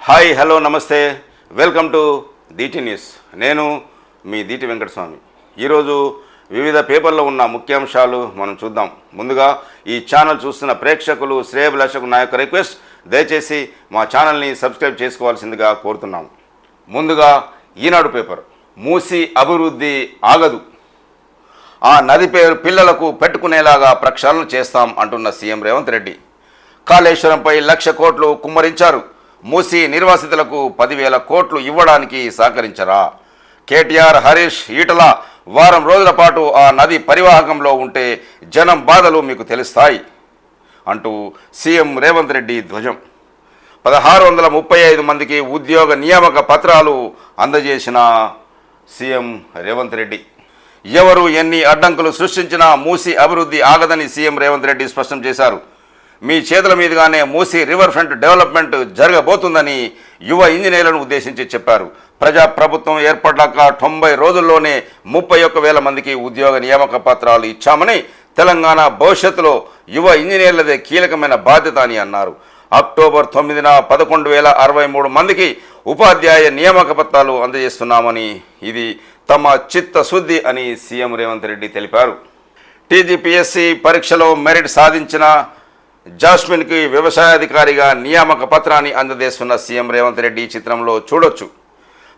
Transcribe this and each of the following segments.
Hi hello నమస్తే. Welcome to Deeti news నేను మీ దీటి వెంకటస్వామి. ఈరోజు వివిధ పేపర్లో ఉన్న ముఖ్యాంశాలు మనం చూద్దాం. ముందుగా ఈ ఛానల్ చూస్తున్న ప్రేక్షకులు శ్రేయభిలాషకు నా యొక్క రిక్వెస్ట్. దయచేసి మా ఛానల్ని సబ్స్క్రైబ్ చేసుకోవాల్సిందిగా కోరుతున్నాం. ముందుగా ఈనాడు పేపర్. మూసి అభివృద్ధి ఆగదు. ఆ నది పేరు పిల్లలకు పెట్టుకునేలాగా ప్రక్షాళన చేస్తాం అంటున్న సీఎం రేవంత్ రెడ్డి. కాళేశ్వరంపై లక్ష కోట్లు కుమ్మరించారు. మూసి నిర్వాసితులకు పదివేల కోట్లు ఇవ్వడానికి సహకరించరా? కేటీఆర్ హరీష్ ఈటల వారం రోజుల పాటు ఆ నది పరివాహకంలో ఉంటే జనం బాధలు మీకు తెలుస్తాయి అంటూ సీఎం రేవంత్ రెడ్డి ధ్వజం. పదహారు వందల ముప్పై ఐదు మందికి ఉద్యోగ నియామక పత్రాలు అందజేసిన సీఎం రేవంత్ రెడ్డి. ఎవరు ఎన్ని అడ్డంకులు సృష్టించినా మూసి అభివృద్ధి ఆగదని సీఎం రేవంత్ రెడ్డి స్పష్టం చేశారు. మీ చేతుల మీదుగానే మూసి రివర్ ఫ్రంట్ డెవలప్మెంట్ జరగబోతుందని యువ ఇంజనీర్లను ఉద్దేశించి చెప్పారు. ప్రజా ప్రభుత్వం ఏర్పడ్డాక తొంభై రోజుల్లోనే ముప్పై ఒక్క వేల మందికి ఉద్యోగ నియామక పత్రాలు ఇచ్చామని తెలంగాణ భవిష్యత్తులో యువ ఇంజనీర్లదే కీలకమైన బాధ్యత అని అన్నారు. అక్టోబర్ తొమ్మిదిన పదకొండు వేల అరవై మూడు మందికి ఉపాధ్యాయ నియామక పత్రాలు అందజేస్తున్నామని ఇది తమ చిత్తశుద్ధి అని సీఎం రేవంత్ రెడ్డి తెలిపారు. టీజీపీఎస్సీ పరీక్షలో మెరిట్ సాధించిన జాస్మిన్కి వ్యవసాయాధికారిగా నియామక పత్రాన్ని అందజేస్తున్న సీఎం రేవంత్ రెడ్డి చిత్రంలో చూడొచ్చు.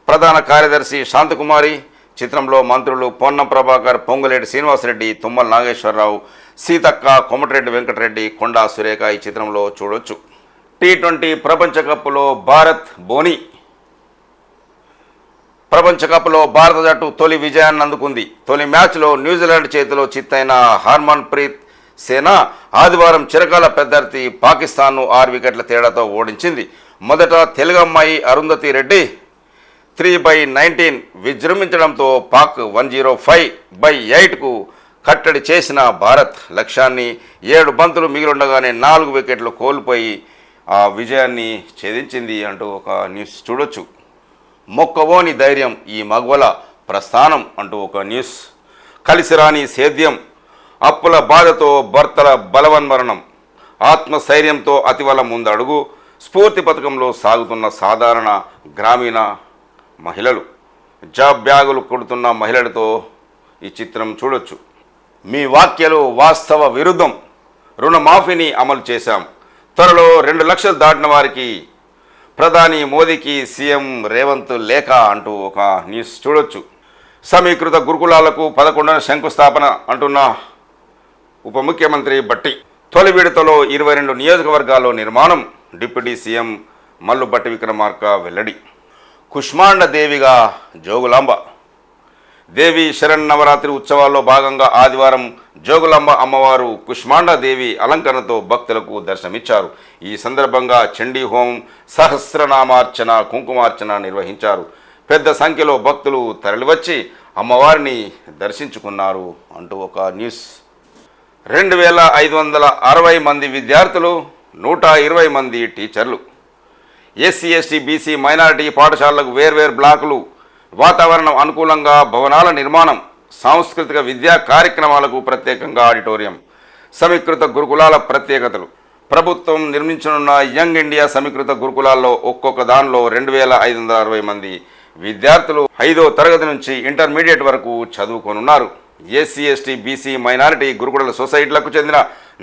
ప్రధాన కార్యదర్శి శాంతకుమారి చిత్రంలో మంత్రులు పొన్నం ప్రభాకర్ పొంగులేటి శ్రీనివాసరెడ్డి తుమ్మల నాగేశ్వరరావు సీతక్క కొమటిరెడ్డి వెంకటరెడ్డి కొండా సురేఖ ఈ చిత్రంలో చూడొచ్చు. టీ ట్వంటీ ప్రపంచ కప్లో భారత్ బోని. ప్రపంచ కప్లో భారత జట్టు తొలి విజయాన్ని అందుకుంది. తొలి మ్యాచ్లో న్యూజిలాండ్ చేతిలో చిత్తైన హర్మన్ ప్రీత్ సేన ఆదివారం చిరకాల పెద్దర్తి పాకిస్తాన్ను ఆరు వికెట్ల తేడాతో ఓడించింది. మొదట తెలుగమ్మాయి Arundhati Reddy three by nineteen విజృంభించడంతో Pak one zero five by ఎయిట్కు కట్టడి చేసిన భారత్ లక్ష్యాన్ని ఏడు బంతులు మిగిలిండగానే నాలుగు వికెట్లు కోల్పోయి ఆ విజయాన్ని ఛేదించింది అంటూ ఒక న్యూస్ చూడొచ్చు. మొక్కవోని ధైర్యం ఈ మగవల ప్రస్థానం అంటూ ఒక న్యూస్. కలిసిరాని సేద్యం అప్పుల బాధతో భర్తల బలవన్మరణం ఆత్మస్థైర్యంతో అతివల ముందడుగు స్ఫూర్తి పథకంలో సాగుతున్న సాధారణ గ్రామీణ మహిళలు. జాబ్ బ్యాగులు కొడుతున్న మహిళలతో ఈ చిత్రం చూడొచ్చు. మీ వాక్యాలు వాస్తవ విరుద్ధం. రుణమాఫీని అమలు చేశాం. త్వరలో రెండు లక్షలు దాటిన వారికి ప్రధాని మోదీకి సీఎం రేవంత్ లేఖ అంటూ ఒక న్యూస్ చూడొచ్చు. సమీకృత గురుకులాలకు పదకొండున శంకుస్థాపన అంటున్న ఉప ముఖ్యమంత్రి బట్టి తొలి విడతలో ఇరవై రెండు నియోజకవర్గాల్లో నిర్మాణం డిప్యూటీ సీఎం మల్లు బట్టి విక్రమార్క వెల్లడి. కుష్మాండ దేవిగా జోగులాంబ. దేవి శరణ్ నవరాత్రి ఉత్సవాల్లో భాగంగా ఆదివారం జోగులాంబ అమ్మవారు కుష్మాండ దేవి అలంకరణతో భక్తులకు దర్శనమిచ్చారు. ఈ సందర్భంగా చండీ హోమం సహస్రనామార్చన కుంకుమార్చన నిర్వహించారు. పెద్ద సంఖ్యలో భక్తులు తరలివచ్చి అమ్మవారిని దర్శించుకున్నారు అంటూ ఒక న్యూస్. రెండు వేల ఐదు వందల అరవై మంది విద్యార్థులు నూట ఇరవై మంది టీచర్లు. ఎస్సీ ఎస్టీ బీసీ మైనారిటీ పాఠశాలలకు వేర్వేరు బ్లాకులు వాతావరణం అనుకూలంగా భవనాల నిర్మాణం సాంస్కృతిక విద్యా కార్యక్రమాలకు ప్రత్యేకంగా ఆడిటోరియం సమీకృత గురుకులాల ప్రత్యేకతలు. ప్రభుత్వం నిర్మించనున్న యంగ్ ఇండియా సమీకృత గురుకులాల్లో ఒక్కొక్క దానిలో రెండు వేల ఐదు వందల అరవై మంది విద్యార్థులు ఐదో తరగతి నుంచి ఇంటర్మీడియట్ వరకు చదువుకొనున్నారు. ఎస్సీ ఎస్టీ బీసీ మైనారిటీ గురుకుల సొసైటీలకు చెందిన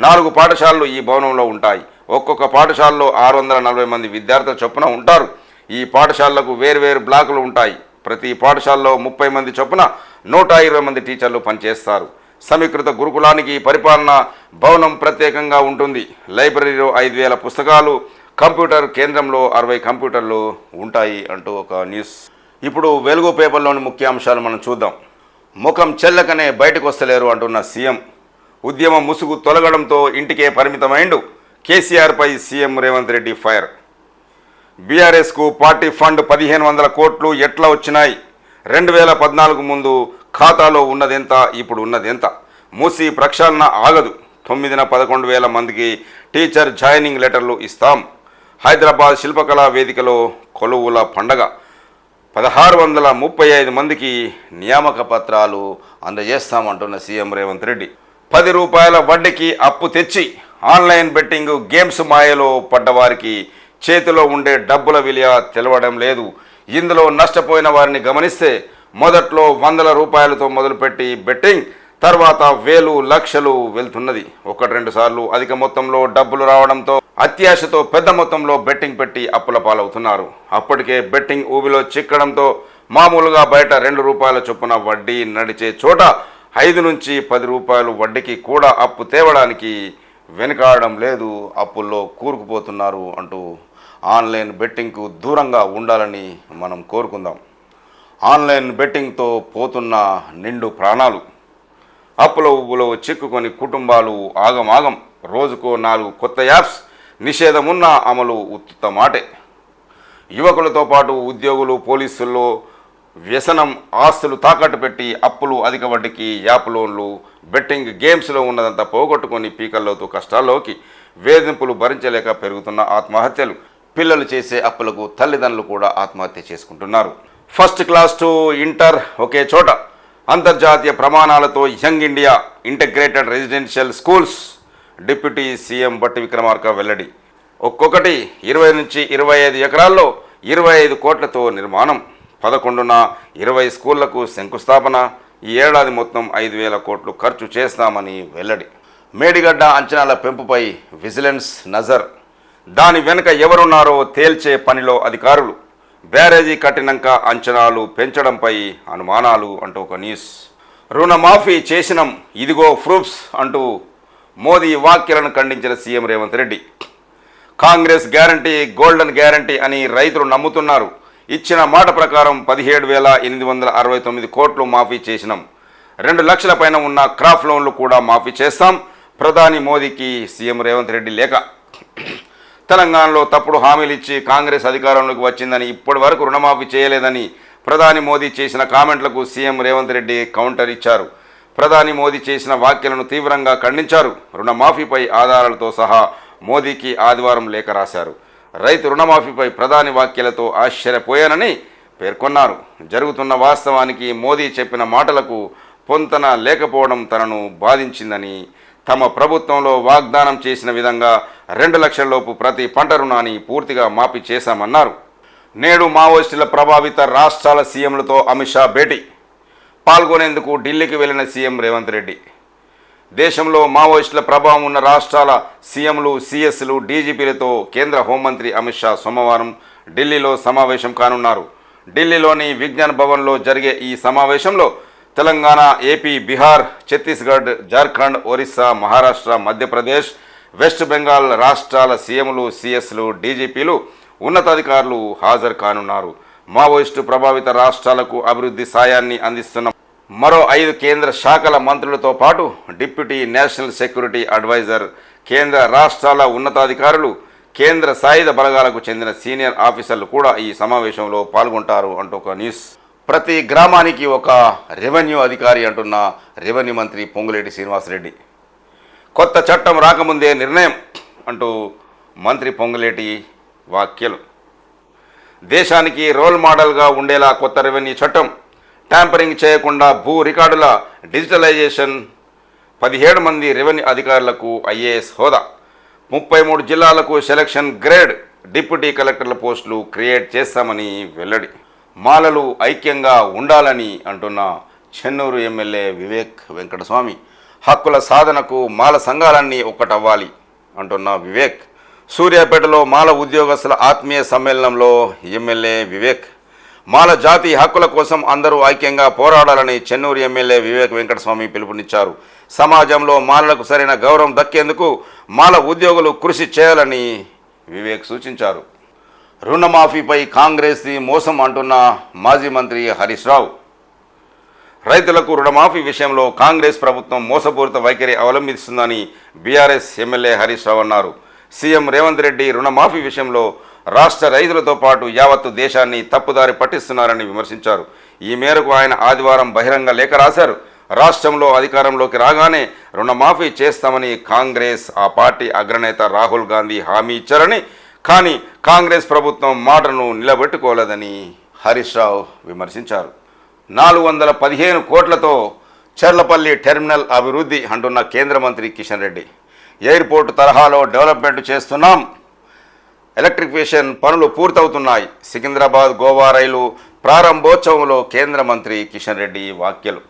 నాలుగు పాఠశాలలు ఈ భవనంలో ఉంటాయి. ఒక్కొక్క పాఠశాలలో ఆరు వందల నలభై మంది విద్యార్థుల చొప్పున ఉంటారు. ఈ పాఠశాలలకు వేర్వేరు బ్లాకులు ఉంటాయి. ప్రతి పాఠశాలలో ముప్పై మంది చొప్పున నూట ఇరవై మంది టీచర్లు పనిచేస్తారు. సమీకృత గురుకులానికి పరిపాలన భవనం ప్రత్యేకంగా ఉంటుంది. లైబ్రరీలో ఐదు వేల పుస్తకాలు కంప్యూటర్ కేంద్రంలో అరవై కంప్యూటర్లు ఉంటాయి అంటూ ఒక న్యూస్. ఇప్పుడు వెలుగు పేపర్లోని ముఖ్యాంశాలు మనం చూద్దాం. ముఖం చెల్లకనే బయటకు వస్తలేరు అంటున్న సీఎం. ఉద్యమ ముసుగు తొలగడంతో ఇంటికే పరిమితమైండు కేసీఆర్పై సీఎం రేవంత్ రెడ్డి ఫైర్. బీఆర్ఎస్కు పార్టీ ఫండ్ పదిహేను వందల కోట్లు ఎట్లా వచ్చినాయి? రెండు వేల పద్నాలుగు ముందు ఖాతాలో ఉన్నదెంత ఇప్పుడు ఉన్నదెంత? మూసి ప్రక్షాళన ఆగదు. తొమ్మిదిన పదకొండు వేల మందికి టీచర్ జాయినింగ్ లెటర్లు ఇస్తాం. హైదరాబాద్ శిల్పకళా వేదికలో కొలువుల పండగ. పదహారు వందల ముప్పై ఐదు మందికి నియామక పత్రాలు అందజేస్తామంటున్న సీఎం రేవంత్ రెడ్డి. పది రూపాయల వడ్డీకి అప్పు తెచ్చి ఆన్లైన్ బెట్టింగ్ గేమ్స్ మాయలో పడ్డవారికి చేతిలో ఉండే డబ్బుల విలువ తెలవడం లేదు. ఇందులో నష్టపోయిన వారిని గమనిస్తే మొదట్లో వందల రూపాయలతో మొదలుపెట్టి బెట్టింగ్ తర్వాత వేలు లక్షలు వెళ్తున్నది. ఒకటి రెండు సార్లు అధిక మొత్తంలో డబ్బులు రావడంతో అత్యాశతో పెద్ద మొత్తంలో బెట్టింగ్ పెట్టి అప్పుల పాలవుతున్నారు. అప్పటికే బెట్టింగ్ ఊబిలో చిక్కడంతో మామూలుగా బయట రెండు రూపాయల చొప్పున వడ్డీ నడిచే చోట ఐదు నుంచి పది రూపాయలు వడ్డీకి కూడా అప్పు తేవడానికి వెనుకాడడం లేదు. అప్పుల్లో కూరుకుపోతున్నారు అంటూ ఆన్లైన్ బెట్టింగ్కు దూరంగా ఉండాలని మనం కోరుకుందాం. ఆన్లైన్ బెట్టింగ్తో పోతున్న నిండు ప్రాణాలు. అప్పుల ఉబ్బులో చిక్కుకొని కుటుంబాలు ఆగమాగం. రోజుకో నాలుగు కొత్త యాప్స్ నిషేధమున్న అమలు ఉత్తుత మాటే. యువకులతో పాటు ఉద్యోగులు పోలీసుల్లో వ్యసనం ఆస్తులు తాకట్టు పెట్టి అప్పులు అధిక వడ్డీకి యాప్ లోన్లు బెట్టింగ్ గేమ్స్లో ఉన్నదంతా పోగొట్టుకొని పీకల్లోతో కష్టాల్లోకి వేధింపులు భరించలేక పెరుగుతున్న ఆత్మహత్యలు. పిల్లలు చేసే అప్పులకు తల్లిదండ్రులు కూడా ఆత్మహత్య చేసుకుంటున్నారు. ఫస్ట్ క్లాస్ టు ఇంటర్ ఒకే చోట. అంతర్జాతీయ ప్రమాణాలతో young India integrated residential schools deputy CM Bhatti Vikramarka వెల్లడి. ఒక్కొక్కటి ఇరవై నుంచి ఇరవై ఐదు ఎకరాల్లో ఇరవై ఐదు కోట్లతో నిర్మాణం. పదకొండున ఇరవై స్కూళ్ళకు శంకుస్థాపన. ఈ ఏడాది మొత్తం ఐదు వేల కోట్లు ఖర్చు చేస్తామని వెల్లడి. మేడిగడ్డ అంచనాల పెంపుపై విజిలెన్స్ నజర్. దాని వెనుక ఎవరున్నారో తేల్చే పనిలో అధికారులు. బ్యారేజీ కట్టినాక అంచనాలు పెంచడంపై అనుమానాలు అంటూ ఒక న్యూస్ రుణమాఫీ చేసినం ఇదిగో ప్రూఫ్స్ అంటూ మోదీ వాక్యాలను ఖండించిన CM Revanth Reddy. Congress guarantee golden guarantee అని రైతులు నమ్ముతున్నారు. ఇచ్చిన మాట ప్రకారం పదిహేడు వేల ఎనిమిది వందల అరవై తొమ్మిది కోట్లు మాఫీ చేసినాం. రెండు లక్షల పైన ఉన్న క్రాప్ లోన్లు కూడా మాఫీ చేస్తాం. ప్రధాని మోదీకి సీఎం రేవంత్ రెడ్డి లేఖ. తెలంగాణలో తప్పుడు హామీలు ఇచ్చి కాంగ్రెస్ అధికారంలోకి వచ్చిందని ఇప్పటి వరకు రుణమాఫీ చేయలేదని ప్రధాని మోదీ చేసిన కామెంట్లకు సీఎం రేవంత్ రెడ్డి కౌంటర్ ఇచ్చారు. ప్రధాని మోదీ చేసిన వ్యాఖ్యలను తీవ్రంగా ఖండించారు. రుణమాఫీపై ఆధారాలతో సహా మోదీకి ఆదివారం లేఖ రాశారు. రైతు రుణమాఫీపై ప్రధాని వ్యాఖ్యలతో ఆశ్చర్యపోయానని పేర్కొన్నారు. జరుగుతున్న వాస్తవానికి మోదీ చెప్పిన మాటలకు పొంతన లేకపోవడం తనను బాధించిందని తమ ప్రభుత్వంలో వాగ్దానం చేసిన విధంగా రెండు లక్షలలోపు ప్రతి పంట రుణాన్ని పూర్తిగా మాఫీ చేశామన్నారు. నేడు మావోయిస్టుల ప్రభావిత రాష్ట్రాల సీఎంలతో అమిత్ షా భేటీ. పాల్గొనేందుకు ఢిల్లీకి వెళ్ళిన సీఎం రేవంత్ రెడ్డి. దేశంలో మావోయిస్టుల ప్రభావం ఉన్న రాష్ట్రాల సీఎంలు సీఎస్లు డీజీపీలతో కేంద్ర హోంమంత్రి అమిత్ షా సోమవారం ఢిల్లీలో సమావేశం కానున్నారు. ఢిల్లీలోని విజ్ఞాన్ భవన్లో జరిగే ఈ సమావేశంలో తెలంగాణ ఏపీ బీహార్ ఛత్తీస్గఢ్ జార్ఖండ్ ఒరిస్సా మహారాష్ట్ర మధ్యప్రదేశ్ వెస్ట్ బెంగాల్ రాష్ట్రాల సీఎంలు సీఎస్లు డీజీపీలు ఉన్నతాధికారులు హాజరు కానున్నారు. మావోయిస్టు ప్రభావిత రాష్ట్రాలకు అభివృద్ధి సాయాన్ని అందిస్తున్న మరో ఐదు కేంద్ర శాఖల మంత్రులతో పాటు డిప్యూటీ నేషనల్ సెక్యూరిటీ అడ్వైజర్ కేంద్ర రాష్ట్రాల ఉన్నతాధికారులు కేంద్ర సాయుధ బలగాలకు చెందిన సీనియర్ ఆఫీసర్లు కూడా ఈ సమావేశంలో పాల్గొంటారు అంటూ ఒక న్యూస్ ప్రతి గ్రామానికి ఒక రెవెన్యూ అధికారి అంటున్న రెవెన్యూ మంత్రి పొంగులేటి శ్రీనివాసరెడ్డి. కొత్త చట్టం రాకముందే నిర్ణయం అంటూ మంత్రి పొంగులేటి వ్యాఖ్యలు. దేశానికి రోల్ మోడల్గా ఉండేలా కొత్త రెవెన్యూ చట్టం ట్యాంపరింగ్ చేయకుండా భూ రికార్డుల డిజిటలైజేషన్ పదిహేడు మంది రెవెన్యూ అధికారులకు ఐఏఎస్ హోదా. ముప్పై మూడు జిల్లాలకు సెలక్షన్ గ్రేడ్ డిప్యూటీ కలెక్టర్ల పోస్టులు క్రియేట్ చేస్తామని వెల్లడి. మాలలు ఐక్యంగా ఉండాలని అంటున్న చెన్నూరు ఎమ్మెల్యే వివేక్ వెంకటస్వామి. హక్కుల సాధనకు మాల సంఘాలన్నీ ఒక్కటవ్వాలి అంటున్న వివేక్. సూర్యాపేటలో మాల ఉద్యోగస్తుల ఆత్మీయ సమ్మేళనంలో ఎమ్మెల్యే వివేక్. మాల జాతి హక్కుల కోసం అందరూ ఐక్యంగా పోరాడాలని చెన్నూరు ఎమ్మెల్యే వివేక్ వెంకటస్వామి పిలుపునిచ్చారు. సమాజంలో మాలలకు సరైన గౌరవం దక్కేందుకు మాల ఉద్యోగులు కృషి చేయాలని వివేక్ సూచించారు. రుణమాఫీపై కాంగ్రెస్ది మోసం అంటున్న మాజీ మంత్రి హరీష్ రావు. రైతులకు రుణమాఫీ విషయంలో కాంగ్రెస్ ప్రభుత్వం మోసపూరిత వైఖరి అవలంబిస్తుందని బీఆర్ఎస్ ఎమ్మెల్యే హరీష్ రావు అన్నారు. సీఎం రేవంత్ రెడ్డి రుణమాఫీ విషయంలో రాష్ట్ర రైతులతో పాటు యావత్తు దేశాన్ని తప్పుదారి పట్టిస్తున్నారని విమర్శించారు. ఈ మేరకు ఆయన ఆదివారం బహిరంగ లేఖ రాశారు. రాష్ట్రంలో అధికారంలోకి రాగానే రుణమాఫీ చేస్తామని కాంగ్రెస్ ఆ పార్టీ అగ్రనేత రాహుల్ గాంధీ హామీ ఇచ్చారని కానీ కాంగ్రెస్ ప్రభుత్వం మాటను నిలబెట్టుకోలేదని హరీష్ రావు విమర్శించారు. నాలుగు వందల పదిహేను కోట్లతో చెర్లపల్లి టెర్మినల్ అభివృద్ధి అంటున్న కేంద్ర మంత్రి కిషన్ రెడ్డి. ఎయిర్పోర్ట్ తరహాలో డెవలప్మెంట్ చేస్తున్నాం. ఎలక్ట్రిఫికేషన్ పనులు పూర్తవుతున్నాయి. సికింద్రాబాద్ గోవా రైలు ప్రారంభోత్సవంలో కేంద్ర మంత్రి కిషన్ రెడ్డి వ్యాఖ్యలు.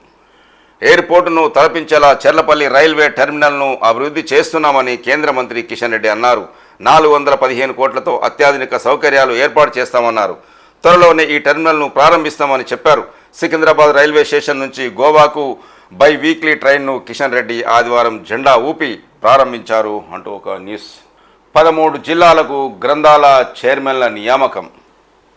ఎయిర్పోర్టును తలపించేలా చెర్లపల్లి రైల్వే టెర్మినల్ను అభివృద్ధి చేస్తున్నామని కేంద్ర మంత్రి కిషన్ రెడ్డి అన్నారు. నాలుగు వందల పదిహేను కోట్లతో అత్యాధునిక సౌకర్యాలు ఏర్పాటు చేస్తామన్నారు. త్వరలోనే ఈ టెర్మినల్ను ప్రారంభిస్తామని చెప్పారు. సికింద్రాబాద్ రైల్వే స్టేషన్ నుంచి గోవాకు బై వీక్లీ ట్రైన్ను కిషన్ రెడ్డి ఆదివారం జెండా ఊపి ప్రారంభించారు అంటూ ఒక న్యూస్. పదమూడు జిల్లాలకు గ్రంథాల చైర్మన్ల నియామకం.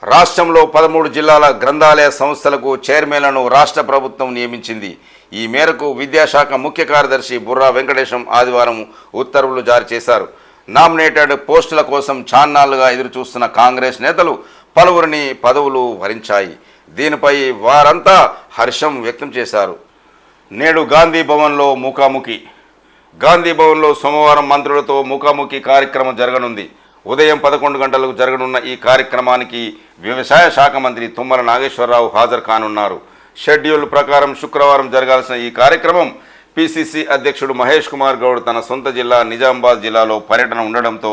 రాష్ట్రంలో పదమూడు జిల్లాల గ్రంథాలయ సంస్థలకు చైర్మన్లను రాష్ట్ర ప్రభుత్వం నియమించింది. ఈ మేరకు విద్యాశాఖ ముఖ్య కార్యదర్శి బుర్రా వెంకటేశం ఆదివారం ఉత్తర్వులు జారీ చేశారు. నామినేటెడ్ పోస్టుల కోసం చాన్నాళ్ళుగా ఎదురుచూస్తున్న కాంగ్రెస్ నేతలు పలువురిని పదవులు వరించాయి. దీనిపై వారంతా హర్షం వ్యక్తం చేశారు. నేడు గాంధీ భవన్లో ముఖాముఖి. గాంధీ భవన్లో సోమవారం మంత్రులతో ముఖాముఖి కార్యక్రమం జరగనుంది. ఉదయం పదకొండు గంటలకు జరగనున్న ఈ కార్యక్రమానికి వ్యవసాయ శాఖ మంత్రి తుమ్మల నాగేశ్వరరావు హాజరు కానున్నారు. షెడ్యూల్ ప్రకారం శుక్రవారం జరగాల్సిన ఈ కార్యక్రమం పిసిసి అధ్యక్షుడు మహేష్ కుమార్ గౌడ్ తన సొంత జిల్లా నిజామాబాద్ జిల్లాలో పర్యటన ఉండడంతో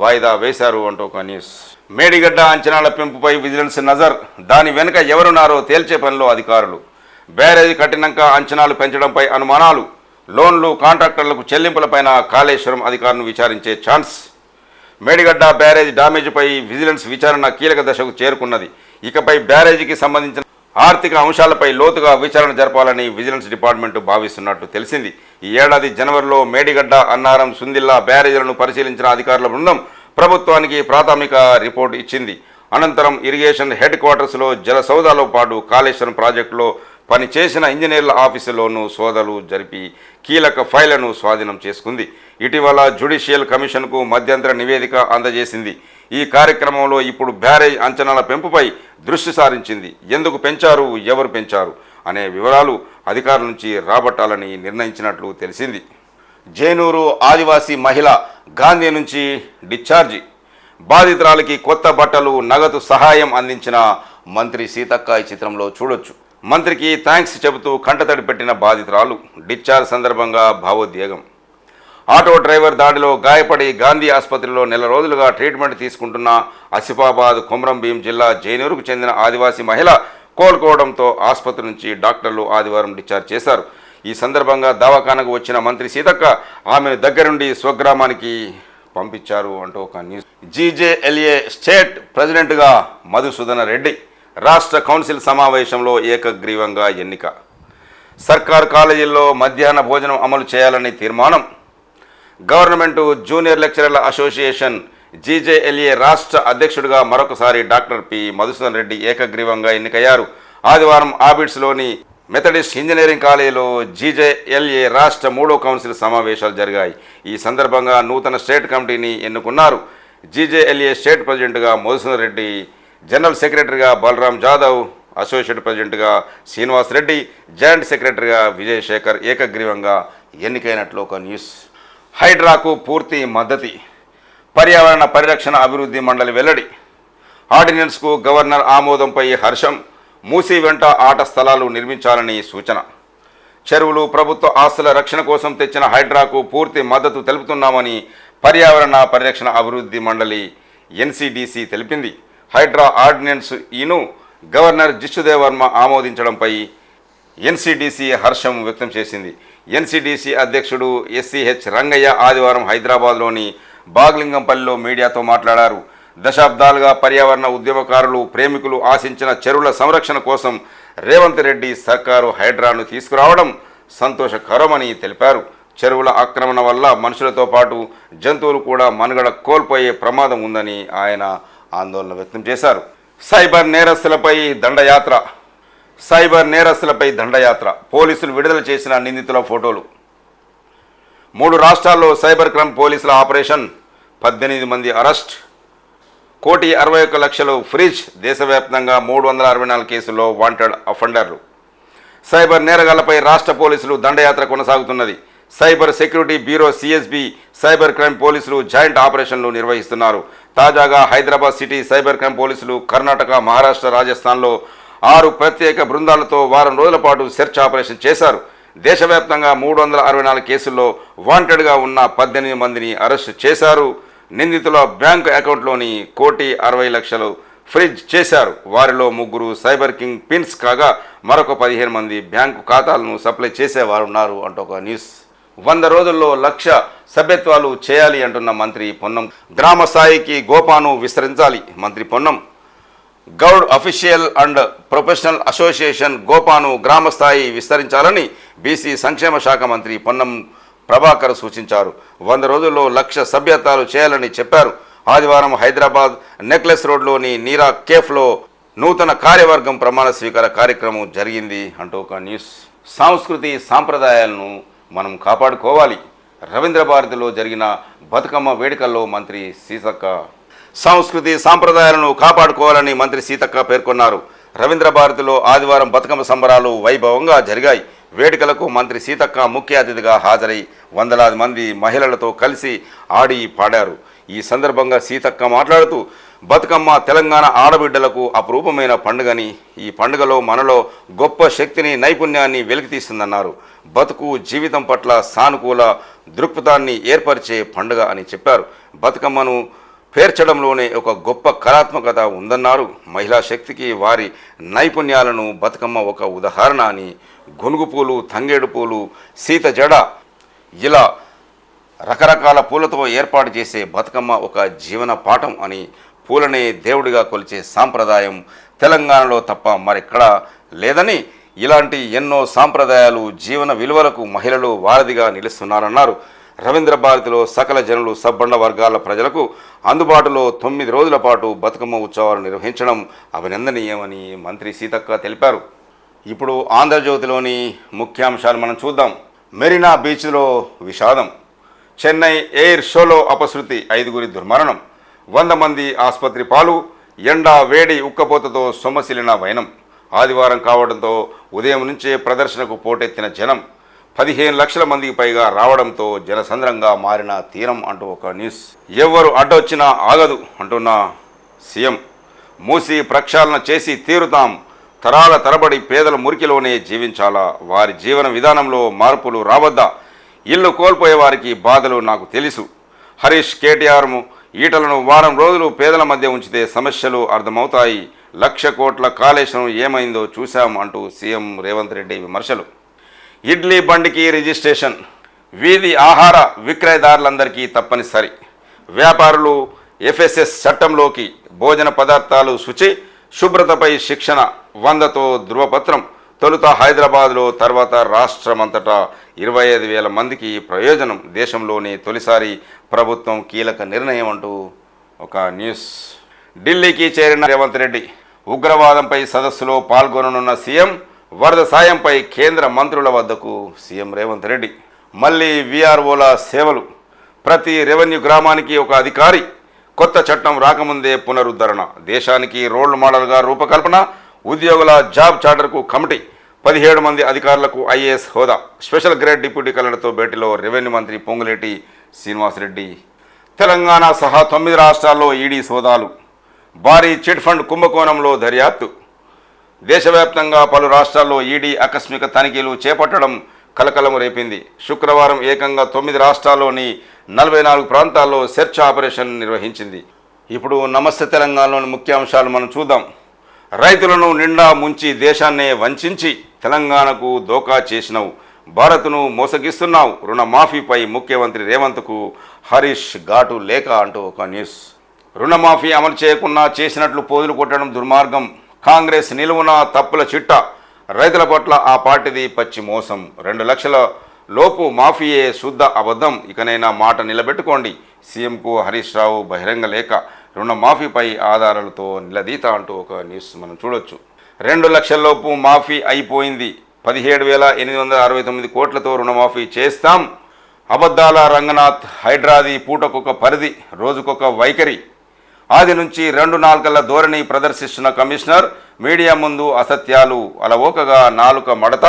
వాయిదా వేశారు అంటూ ఒక న్యూస్. మేడిగడ్డ అంచనాల పెంపుపై విజిలెన్స్ నజర్. దాని వెనుక ఎవరున్నారో తేల్చే పనిలో అధికారులు. బ్యారేజీ కట్టినాక అంచనాలు పెంచడంపై అనుమానాలు. లోన్లు కాంట్రాక్టర్లకు చెల్లింపులపైన కాళేశ్వరం అధికారులను విచారించే ఛాన్స్. మేడిగడ్డ బ్యారేజ్ డామేజ్పై విజిలెన్స్ విచారణ కీలక దశకు చేరుకున్నది. ఇకపై బ్యారేజీకి సంబంధించిన ఆర్థిక అంశాలపై లోతుగా విచారణ జరపాలని విజిలెన్స్ డిపార్ట్మెంట్ భావిస్తున్నట్టు తెలిసింది. ఈ ఏడాది జనవరిలో మేడిగడ్డ అన్నారం సుందిల్లా బ్యారేజీలను పరిశీలించిన అధికారుల బృందం ప్రభుత్వానికి ప్రాథమిక రిపోర్ట్ ఇచ్చింది. అనంతరం ఇరిగేషన్ హెడ్ క్వార్టర్స్లో జల సౌదాలో పాటు కాళేశ్వరం ప్రాజెక్టులో పనిచేసిన ఇంజనీర్ల ఆఫీసులోనూ సోదలు జరిపి కీలక ఫైళ్ళను స్వాధీనం చేసుకుంది. ఇటీవల జ్యుడిషియల్ కమిషన్కు మధ్యంతర నివేదిక అందజేసింది. ఈ కార్యక్రమంలో ఇప్పుడు బ్యారేజ్ అంచనాల పెంపుపై దృష్టి సారించింది. ఎందుకు పెంచారు? ఎవరు పెంచారు? అనే వివరాలు అధికారుల నుంచి రాబట్టాలని నిర్ణయించినట్లు తెలిసింది. జేనూరు ఆదివాసీ మహిళ గాంధీ నుంచి డిశ్చార్జి. బాధితురాలకి కొత్త బట్టలు నగదు సహాయం అందించిన మంత్రి సీతక్క ఈ చిత్రంలో చూడొచ్చు. మంత్రికి థ్యాంక్స్ చెబుతూ కంటతడి పెట్టిన బాధితురాలు. డిశ్చార్జ్ సందర్భంగా భావోద్వేగం. ఆటో డ్రైవర్ దాడిలో గాయపడి గాంధీ ఆసుపత్రిలో నెల రోజులుగా ట్రీట్మెంట్ తీసుకుంటున్న ఆసిఫాబాద్ కొమరం భీం జిల్లా జైనూరుకు చెందిన ఆదివాసీ మహిళ కోలుకోవడంతో ఆసుపత్రి నుంచి డాక్టర్లు ఆదివారం డిశ్చార్జ్ చేశారు. ఈ సందర్భంగా దవాఖానకు వచ్చిన మంత్రి సీతక్క ఆమెను దగ్గరుండి స్వగ్రామానికి పంపించారు అంటూ ఒక న్యూస్. జీజేఎల్ఏ స్టేట్ ప్రెసిడెంట్గా మధుసూదన రెడ్డి రాష్ట్ర కౌన్సిల్ సమావేశంలో ఏకగ్రీవంగా ఎన్నిక. సర్కార్ కాలేజీల్లో మధ్యాహ్న భోజనం అమలు చేయాలని తీర్మానం. గవర్నమెంట్ జూనియర్ లెక్చరర్ల అసోసియేషన్ జీజేఎల్ఏ రాష్ట్ర అధ్యక్షుడిగా మరొకసారి డాక్టర్ పి మధుసూదన్ రెడ్డి ఏకగ్రీవంగా ఎన్నికయ్యారు. ఆదివారం ఆబిడ్స్లోని మెథడిస్ట్ ఇంజనీరింగ్ కాలేజీలో జీజేఎల్ఏ రాష్ట్ర మూడో కౌన్సిల్ సమావేశాలు జరిగాయి. ఈ సందర్భంగా నూతన స్టేట్ కమిటీని ఎన్నుకున్నారు. జీజేఎల్ఏ స్టేట్ ప్రెసిడెంట్గా మధుసూదన్ రెడ్డి జనరల్ సెక్రటరీగా బలరాం జాదవ్ అసోసియేట్ ప్రెసిడెంట్గా శ్రీనివాస్ రెడ్డి జాయింట్ సెక్రటరీగా విజయశేఖర్ ఏకగ్రీవంగా ఎన్నికైనట్లు ఒక న్యూస్ హైడ్రాకు పూర్తి మద్దతి. పర్యావరణ పరిరక్షణ అభివృద్ధి మండలి వెల్లడి. ఆర్డినెన్స్కు గవర్నర్ ఆమోదంపై హర్షం మూసి వెంట ఆట స్థలాలు నిర్మించాలని సూచన. చెరువులు ప్రభుత్వ ఆస్తుల రక్షణ కోసం తెచ్చిన హైడ్రాకు పూర్తి మద్దతు తెలుపుతున్నామని పర్యావరణ పరిరక్షణ అభివృద్ధి మండలి ఎన్సిడిసి తెలిపింది. హైడ్రా ఆర్డినెన్స్ ఈను గవర్నర్ జిష్ణుదేవ్ వర్మ ఆమోదించడంపై ఎన్సిడిసి హర్షం వ్యక్తం చేసింది. ఎన్సీడీసీ అధ్యక్షుడు ఎస్సీహెచ్ రంగయ్య ఆదివారం హైదరాబాద్లోని బాగ్లింగంపల్లిలో మీడియాతో మాట్లాడారు. దశాబ్దాలుగా పర్యావరణ ఉద్యమకారులు ప్రేమికులు ఆశించిన చెరువుల సంరక్షణ కోసం రేవంత్ రెడ్డి సర్కారు హైడ్రాను తీసుకురావడం సంతోషకరమని తెలిపారు. చెరువుల ఆక్రమణ వల్ల మనుషులతో పాటు జంతువులు కూడా మనుగడ కోల్పోయే ప్రమాదం ఉందని ఆయన ఆందోళన వ్యక్తం చేశారు. సైబర్ నేరస్తులపై దండయాత్ర సైబర్ నేరస్తులపై దండయాత్ర. పోలీసులు విడుదల చేసిన నిందితుల ఫోటోలు. మూడు రాష్ట్రాల్లో సైబర్ క్రైమ్ పోలీసుల ఆపరేషన్. పద్దెనిమిది మంది అరెస్ట్. కోటి అరవై ఒక్క లక్షలు ఫ్రిజ్ దేశవ్యాప్తంగా మూడు వందల అరవై నాలుగు కేసుల్లో వాంటెడ్ అఫెండర్లు. సైబర్ నేరగాళ్ళపై రాష్ట్ర పోలీసులు దండయాత్ర కొనసాగుతున్నది. Cyber security bureau CSB cyber crime పోలీసులు జాయింట్ ఆపరేషన్లు నిర్వహిస్తున్నారు. తాజాగా హైదరాబాద్ సిటీ సైబర్ క్రైమ్ పోలీసులు కర్ణాటక మహారాష్ట్ర రాజస్థాన్లో ఆరు ప్రత్యేక బృందాలతో వారం రోజుల పాటు సెర్చ్ ఆపరేషన్ చేశారు. దేశవ్యాప్తంగా మూడు వందల అరవై నాలుగు కేసుల్లో వాంటెడ్గా ఉన్న పద్దెనిమిది మందిని అరెస్టు చేశారు. నిందితుల బ్యాంక్ అకౌంట్లోని కోటి అరవై లక్షలు ఫ్రిజ్ చేశారు. వారిలో ముగ్గురు సైబర్ కింగ్ పిన్స్ కాగా మరొక పదిహేను మంది బ్యాంకు ఖాతాలను సప్లై చేసేవారు ఉన్నారు అంటూ ఒక న్యూస్. వంద రోజుల్లో లక్ష సభ్యత్వాలు చేయాలి అంటున్న మంత్రి పొన్నం. గ్రామ స్థాయికి గోపాను విస్తరించాలి. మంత్రి Ponnam Goud official and professional association గోపాను గ్రామస్థాయి విస్తరించాలని బీసీ సంక్షేమ శాఖ మంత్రి పొన్నం ప్రభాకర్ సూచించారు. వంద రోజుల్లో లక్ష సభ్యత్వాలు చేయాలని చెప్పారు. ఆదివారం హైదరాబాద్ నెక్లెస్ రోడ్లోని నీరా కేఫ్లో నూతన కార్యవర్గం ప్రమాణ స్వీకార కార్యక్రమం జరిగింది అంటూ ఒక న్యూస్. సాంస్కృతి సాంప్రదాయాలను మనం కాపాడుకోవాలి. రవీంద్ర భారతిలో జరిగిన బతుకమ్మ వేడుకల్లో మంత్రి సీసక్క సంస్కృతి సాంప్రదాయాలను కాపాడుకోవాలని మంత్రి సీతక్క పేర్కొన్నారు. రవీంద్ర భారతిలో ఆదివారం బతుకమ్మ సంబరాలు వైభవంగా జరిగాయి. వేడుకలకు మంత్రి సీతక్క ముఖ్య అతిథిగా హాజరై వందలాది మంది మహిళలతో కలిసి ఆడి పాడారు. ఈ సందర్భంగా సీతక్క మాట్లాడుతూ బతుకమ్మ తెలంగాణ ఆడబిడ్డలకు అపురూపమైన పండుగని ఈ పండుగలో మనలో గొప్ప శక్తిని నైపుణ్యాన్ని వెలికితీస్తుందన్నారు. బతుకు జీవితం పట్ల సానుకూల దృక్పథాన్ని ఏర్పరిచే పండుగ అని చెప్పారు. బతుకమ్మను పేర్చడంలోనే ఒక గొప్ప కళాత్మకత ఉందన్నారు. మహిళా శక్తికి వారి నైపుణ్యాలను బతుకమ్మ ఒక ఉదాహరణ అని గొనుగు పూలు తంగేడు పూలు సీత జడ ఇలా రకరకాల పూలతో ఏర్పాటు చేసే బతుకమ్మ ఒక జీవన పాఠం అని పూలనే దేవుడిగా కొలిచే సాంప్రదాయం తెలంగాణలో తప్ప మరెక్కడా లేదని ఇలాంటి ఎన్నో సాంప్రదాయాలు జీవన విలువలకు మహిళలు వారధిగా నిలుస్తున్నారన్నారు. రవీంద్ర భారతిలో సకల జనులు సబ్బండ వర్గాల ప్రజలకు అందుబాటులో తొమ్మిది రోజుల పాటు బతుకమ్మ ఉత్సవాలు నిర్వహించడం అభినందనీయమని మంత్రి సీతక్క తెలిపారు. ఇప్పుడు ఆంధ్రజ్యోతిలోని ముఖ్యాంశాలు మనం చూద్దాం. మెరీనా బీచ్లో విషాదం. చెన్నై ఎయిర్ షోలో అపశృతి ఐదుగురి దుర్మరణం. వంద మంది ఆసుపత్రి పాలు ఎండ వేడి ఉక్కపోతతో సొమ్మసిలిన వైనం. ఆదివారం కావడంతో ఉదయం నుంచే ప్రదర్శనకు పోటెత్తిన జనం పదిహేను లక్షల మందికి పైగా రావడంతో జనసంద్రంగా మారిన తీరం అంటూ ఒక న్యూస్. ఎవరు అడ్డొచ్చినా ఆగదు అంటున్న సీఎం. మూసి ప్రక్షాళన చేసి తీరుతాం. తరాల తరబడి పేదల మురికిలోనే జీవించాలా? వారి జీవన విధానంలో మార్పులు రావద్దా? ఇల్లు కోల్పోయే వారికి బాధలు నాకు తెలుసు. హరీష్ కేటీఆర్ ఈటలను వారం రోజులు పేదల మధ్య ఉంచితే సమస్యలు అర్థమవుతాయి. లక్ష కోట్ల కాళేశం ఏమైందో చూశాం అంటూ సీఎం రేవంత్ రెడ్డి విమర్శలు. ఇడ్లీ బండికి రిజిస్ట్రేషన్ వీధి ఆహార విక్రయదారులందరికీ తప్పనిసరి. వ్యాపారులు ఎఫ్ఎస్ఎస్ చట్టంలోకి భోజన పదార్థాలు శుచి శుభ్రతపై శిక్షణ వందతో ధృవపత్రం. తొలుత హైదరాబాద్లో తర్వాత రాష్ట్రమంతటా ఇరవై ఐదు వేల మందికి ప్రయోజనం. దేశంలోనే తొలిసారి ప్రభుత్వం కీలక నిర్ణయం అంటూ ఒక న్యూస్. ఢిల్లీకి చేరిన రేవంత్ రెడ్డి ఉగ్రవాదంపై సదస్సులో పాల్గొననున్న సీఎం వరద సాయంపై కేంద్ర మంత్రుల వద్దకు సీఎం రేవంత్ రెడ్డి. మళ్ళీ విఆర్ఓల సేవలు. ప్రతి రెవెన్యూ గ్రామానికి ఒక అధికారి. కొత్త చట్టం రాకముందే పునరుద్ధరణ. దేశానికి రోల్ మోడల్గా రూపకల్పన ఉద్యోగుల జాబ్ చార్టర్కు కమిటీ. పదిహేడు మంది అధికారులకు ఐఏఎస్ హోదా. స్పెషల్ గ్రేడ్ డిప్యూటీ కలెక్టర్తో భేటీలో రెవెన్యూ మంత్రి పొంగులేటి శ్రీనివాసరెడ్డి. తెలంగాణ సహా తొమ్మిది రాష్ట్రాల్లో ఈడీ సోదాలు. భారీ చిట్ ఫండ్ కుంభకోణంలో దర్యాప్తు. దేశవ్యాప్తంగా పలు రాష్ట్రాల్లో ఈడీ ఆకస్మిక తనిఖీలు చేపట్టడం కలకలం రేపింది. శుక్రవారం ఏకంగా తొమ్మిది రాష్ట్రాల్లోని నలభై నాలుగు ప్రాంతాల్లో సెర్చ్ ఆపరేషన్ నిర్వహించింది. ఇప్పుడు నమస్తే తెలంగాణలోని ముఖ్యాంశాలు మనం చూద్దాం. రైతులను నిండా ముంచి దేశాన్నే వంచి తెలంగాణకు దోకా చేసినవు. భారత్ను మోసగిస్తున్నావు. రుణమాఫీపై ముఖ్యమంత్రి రేవంత్కు హరీష్ ఘాటు లేక అంటూ ఒక న్యూస్. రుణమాఫీ అమలు చేయకుండా చేసినట్లు పోజులు కొట్టడం దుర్మార్గం. కాంగ్రెస్ నిలువున తప్పుల చిట్ట. రైతుల పట్ల ఆ పార్టీది పచ్చి మోసం. రెండు లక్షల లోపు మాఫీయే శుద్ధ అబద్ధం. ఇకనైనా మాట నిలబెట్టుకోండి. సీఎంకు హరీష్ రావు బహిరంగ లేఖ. రుణమాఫీపై ఆధారాలతో నిలదీత అంటూ ఒక న్యూస్ మనం చూడొచ్చు. రెండు లక్షల లోపు మాఫీ అయిపోయింది. పదిహేడు వేల ఎనిమిది వందల అరవై తొమ్మిది కోట్లతో రుణమాఫీ చేస్తాం. అబద్ధాల రంగనాథ్ హైడ్రాది పూటకొక పరిధి రోజుకొక వైఖరి. ఆది నుంచి రెండు నాలుగల ధోరణి ప్రదర్శిస్తున్న కమిషనర్ మీడియా ముందు అసత్యాలు అలవోకగా నాలుక మడత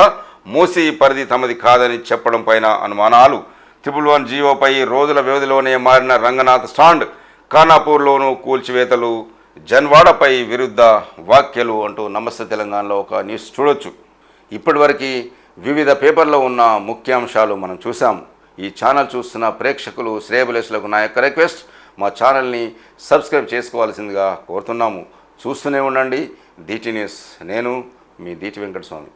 మూసి పరిధి తమది కాదని చెప్పడం పైన అనుమానాలు. త్రిపుల్ వన్ జీవోపై రోజుల వ్యవధిలోనే మారిన రంగనాథ్ స్టాండ్ ఖానాపూర్లోనూ కూల్చివేతలు జన్వాడపై విరుద్ధ వాక్యలు అంటూ నమస్తే తెలంగాణలో ఒక న్యూస్ చూడొచ్చు. ఇప్పటివరకు వివిధ పేపర్లో ఉన్న ముఖ్యాంశాలు మనం చూసాం ఈ ఛానల్ చూస్తున్న ప్రేక్షకులు శ్రేయబులేసులకు నా యొక్క రిక్వెస్ట్. మా ఛానల్ని సబ్స్క్రైబ్ చేసుకోవాల్సిందిగా కోరుతున్నాము. చూస్తూనే ఉండండి. DT news. నేను మీ దీటి వెంకటస్వామి.